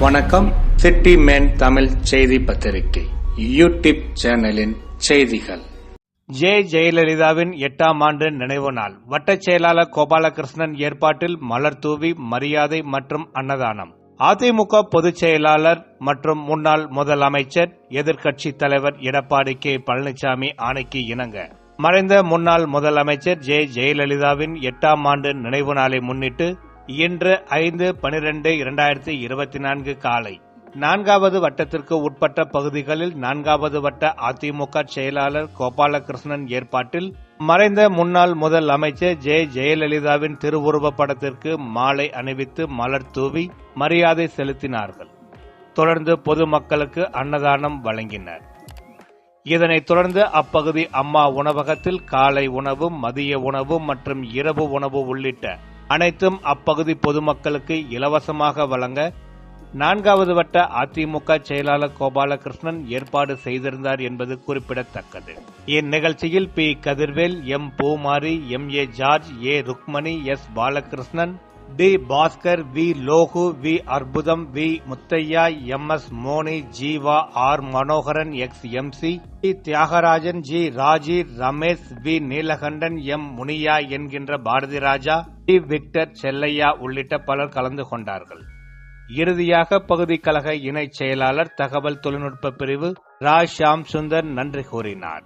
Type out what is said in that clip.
வணக்கம். City man Tamil செய்தி பத்திரிகை. யூடியூப் சேனலின் செய்திகள். ஜே ஜெயலலிதாவின் எட்டாம் ஆண்டு நினைவு நாள். வட்டச் செயலாளர் கோபாலகிருஷ்ணன் ஏற்பாட்டில் மலர் தூவி மரியாதை மற்றும் அன்னதானம். அதிமுக பொதுச் செயலாளர் மற்றும் முன்னாள் முதலமைச்சர் எதிர்க்கட்சித் தலைவர் எடப்பாடி கே. பழனிசாமி ஆணைக்கு இணங்க. மறைந்த முன்னாள் முதலமைச்சர் ஜே ஜெயலலிதாவின் எட்டாம் ஆண்டு நினைவு நாளை முன்னிட்டு இன்று ஐந்து பனிரெண்டு இரண்டாயிரத்தி இருபத்தி நான்கு காலை. நான்காவது வட்டத்திற்கு உட்பட்ட பகுதிகளில் நான்காவது வட்ட அதிமுக செயலாளர் கோபாலகிருஷ்ணன் ஏற்பாட்டில் மறைந்த முன்னாள் முதல் அமைச்சர் ஜெ ஜெயலலிதாவின் திருவுருவப் படத்திற்கு மாலை அணிவித்து மலர் தூவி மரியாதை செலுத்தினார்கள். தொடர்ந்து பொதுமக்களுக்கு அன்னதானம் வழங்கினர். இதனைத் தொடர்ந்து அப்பகுதி அம்மா உணவகத்தில் காலை உணவு மதிய உணவு மற்றும் இரவு உணவு உள்ளிட்ட அனைத்தும் அப்பகுதி பொதுமக்களுக்கு இலவசமாக வழங்க நான்காவது வட்ட அதிமுக செயலாளர் கோபாலகிருஷ்ணன் ஏற்பாடு செய்திருந்தார் என்பது குறிப்பிடத்தக்கது. இந்நிகழ்ச்சியில் P Kathirvel M Poomari M A George A Rukmani S Balakrishnan P Bhaskar V Logu V Arputham V Muthaiah M S Moni Jeeva R Manoharan X M C P Thiyagarajan G Raji Ramesh V Neelakandan M Muniya என்கின்ற Bharathi Raja T Victor Chellaiah உள்ளிட்ட பலர் கலந்து கொண்டார்கள். இறுதியாக பகுதி கழக இணைச் செயலாளர் தகவல் தொழில்நுட்ப பிரிவு ரா. ஷாம் சுந்தர் நன்றி கூறினார்.